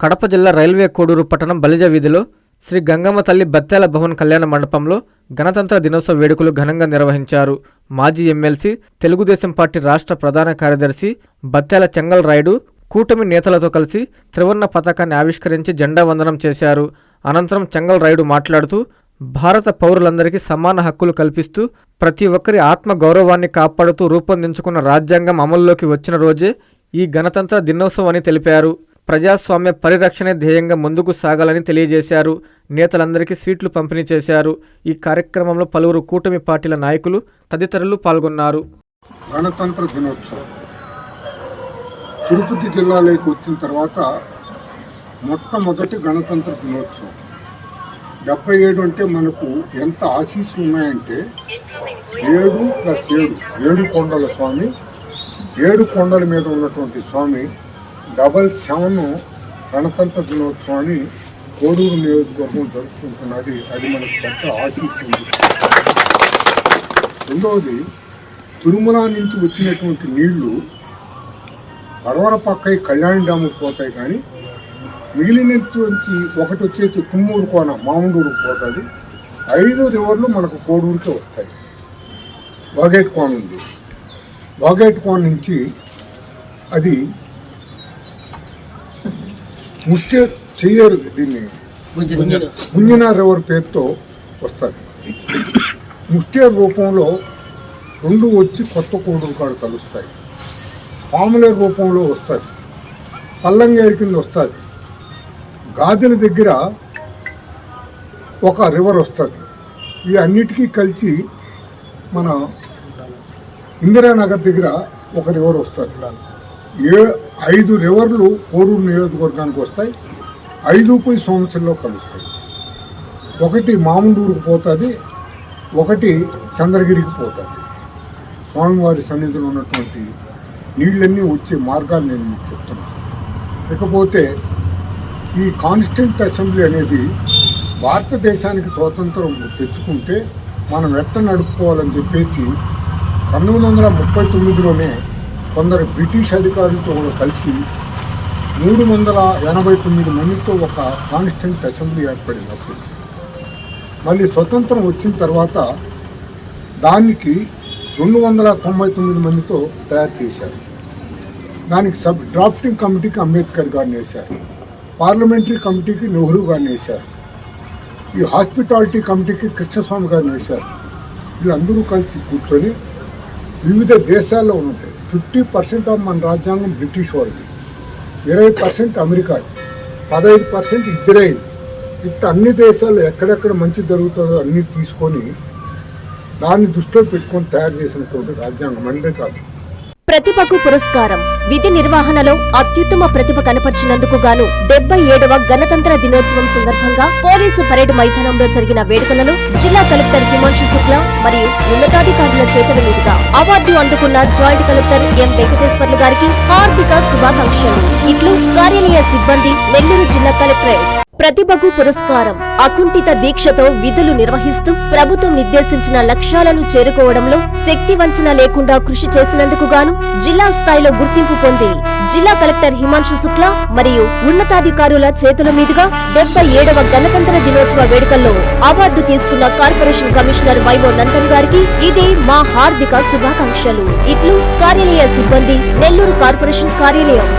కడప జిల్లా రైల్వే కోడూరు పట్టణం బలిజ వీధిలో శ్రీ గంగమ్మ తల్లి బత్తెల భవన్ కళ్యాణ మండపంలో గణతంత్ర దినోత్సవ వేడుకలు ఘనంగా నిర్వహించారు. మాజీ ఎమ్మెల్సీ తెలుగుదేశం పార్టీ రాష్ట్ర ప్రధాన కార్యదర్శి బత్యాల చెంగల్ రాయుడు కూటమి నేతలతో కలిసి త్రివర్ణ పతాకాన్ని ఆవిష్కరించి జెండా వందనం చేశారు. అనంతరం చెంగల్ రాయుడు మాట్లాడుతూ భారత పౌరులందరికీ సమాన హక్కులు కల్పిస్తూ ప్రతి ఒక్కరి ఆత్మ గౌరవాన్ని కాపాడుతూ రూపొందించుకున్న రాజ్యాంగం అమల్లోకి వచ్చిన రోజే ఈ గణతంత్ర దినోత్సవం అని తెలిపారు. ప్రజాస్వామ్య పరిరక్షణే ధ్యేయంగా ముందుకు సాగాలని తెలియజేశారు. నేతలందరికీ స్వీట్లు పంపిణీ చేశారు. ఈ కార్యక్రమంలో పలువురు కూటమి పార్టీల నాయకులు తదితరులు పాల్గొన్నారు. గణతంత్ర దినోత్సవం. తిరుపతి జిల్లాలోకి వచ్చిన తర్వాత మొట్టమొదటి గణతంత్ర దినోత్సవం. డెబ్బై ఏడు అంటే మనకు ఎంత ఆశీస్సులు ఉన్నాయంటే ఏడు ప్లస్ ఏడు ఏడు కొండల స్వామి ఏడు కొండల మీద ఉన్నటువంటి స్వామి డబల్ సెవెన్ గణతంత్ర దినోత్సవాన్ని కోడూరు నియోజకవర్గం జరుపుకుంటున్నది. అది మనకు పెద్ద ఆశీస్సు ఉంది రెండవది తిరుమల నుంచి వచ్చినటువంటి నీళ్ళు పడవర పక్కై కళ్యాణ డ్యాముకు పోతాయి కానీ మిగిలినటువంటి ఒకటి వచ్చేసి తుమ్మూరు కోన మామూడూరుకు పోతుంది. ఐదు రివర్లు మనకు కోడూరుకే వస్తాయి. వాగేట్ కోన ఉంది. వాగేట్ కోన నుంచి అది ముట్టే చెయ్యరు దీన్ని. ముంజిన రివర్ పేరుతో వస్తుంది ముస్టేర్ రూపంలో రెండు వచ్చి కొత్త కోడూరు కాడు కలుస్తాయి. పాములేరు రూపంలో వస్తుంది పల్లంగేరు కింద వస్తుంది. గాదెల దగ్గర ఒక రివర్ వస్తుంది. ఈ అన్నిటికీ కలిసి మన ఇందిరానగర్ దగ్గర ఒక రివర్ వస్తుంది. ఏ ఐదు రివర్లు కోడూరు నియోజకవర్గానికి వస్తాయి ఐదు పోయి సోమశిల్లో కలుస్తాయి. ఒకటి మామూడూరుకు పోతుంది ఒకటి చంద్రగిరికి పోతుంది. స్వామివారి సన్నిధిలో ఉన్నటువంటి నీళ్ళన్నీ వచ్చే మార్గాలు నేను మీకు చెప్తున్నాను ఇకపోతే ఈ కాన్స్టెంట్ అసెంబ్లీ అనేది భారతదేశానికి స్వాతంత్రం తెచ్చుకుంటే మనం ఎట్ట నడుపుకోవాలని చెప్పేసి పంతొమ్మిది వందల ముప్పై తొమ్మిదిలోనే కొందరు బ్రిటిష్ అధికారులతో కూడా కలిసి మూడు వందల ఎనభై తొమ్మిది మందితో ఒక కాన్స్టెంట్ అసెంబ్లీ ఏర్పడింది అప్పుడు మళ్ళీ స్వతంత్రం వచ్చిన తర్వాత దానికి రెండు వందల తొంభై తొమ్మిది మందితో తయారు చేశారు. దానికి సబ్ డ్రాఫ్టింగ్ కమిటీకి అంబేద్కర్ గారిని వేశారు. పార్లమెంటరీ కమిటీకి నెహ్రూ గారిని వేశారు. ఈ హాస్పిటాలిటీ కమిటీకి కృష్ణస్వామి గారిని వేశారు. వీళ్ళందరూ కలిసి కూర్చొని వివిధ దేశాల్లో ఉంటాయి ఫిఫ్టీ పర్సెంట్ ఆఫ్ మన రాజ్యాంగం బ్రిటిష్ వాళ్ళది. ఇరవై పర్సెంట్ అమెరికాది. పదహైదు పర్సెంట్ ఇజ్రాయిల్ ఇట్లా అన్ని దేశాలు ఎక్కడెక్కడ మంచి జరుగుతుందో అన్నీ తీసుకొని దాన్ని దృష్టిలో పెట్టుకొని తయారు చేసినటువంటి రాజ్యాంగం. అంటే కాదు. ప్రతిభకు పురస్కారం. విధి నిర్వహణలో అత్యుత్తమ ప్రతిభ కనపరిచినందుకు గాను డెబ్బై ఏడవ గణతంత్ర దినోత్సవం సందర్భంగా పోలీసు పరేడ్ మైదానంలో జరిగిన వేడుకలలో జిల్లా కలెక్టర్ హిమాంశు శుక్లా మరియు ఉన్నతాధికారుల చేతుల మీదుగా అవార్డు అందుకున్న జాయింట్ కలెక్టర్ ఎం వెంకటేశ్వర్లు గారికి హార్దిక శుభాకాంక్షలు. ఇట్లు కార్యాలయ సిబ్బంది నెల్లూరు జిల్లా కలెక్టరేట్ ప్రతిభకు పురస్కారం. అకుంఠిత దీక్షతో విధులు నిర్వహిస్తూ ప్రభుత్వం నిర్దేశించిన లక్ష్యాలను చేరుకోవడంలో శక్తి వంచన లేకుండా కృషి చేసినందుకు గాను జిల్లా స్థాయిలో గుర్తింపు పొంది జిల్లా కలెక్టర్ హిమాంశు శుక్లా మరియు ఉన్నతాధికారుల చేతుల మీదుగా డెబ్బై ఏడవ గణతంత్ర దినోత్సవ వేడుకల్లో అవార్డు తీసుకున్న కార్పొరేషన్ కమిషనర్ వైవో నందన్ గారికి ఇది మా హార్దిక శుభాకాంక్షలు. ఇట్లు కార్యాలయ సిబ్బంది నెల్లూరు కార్పొరేషన్ కార్యాలయం.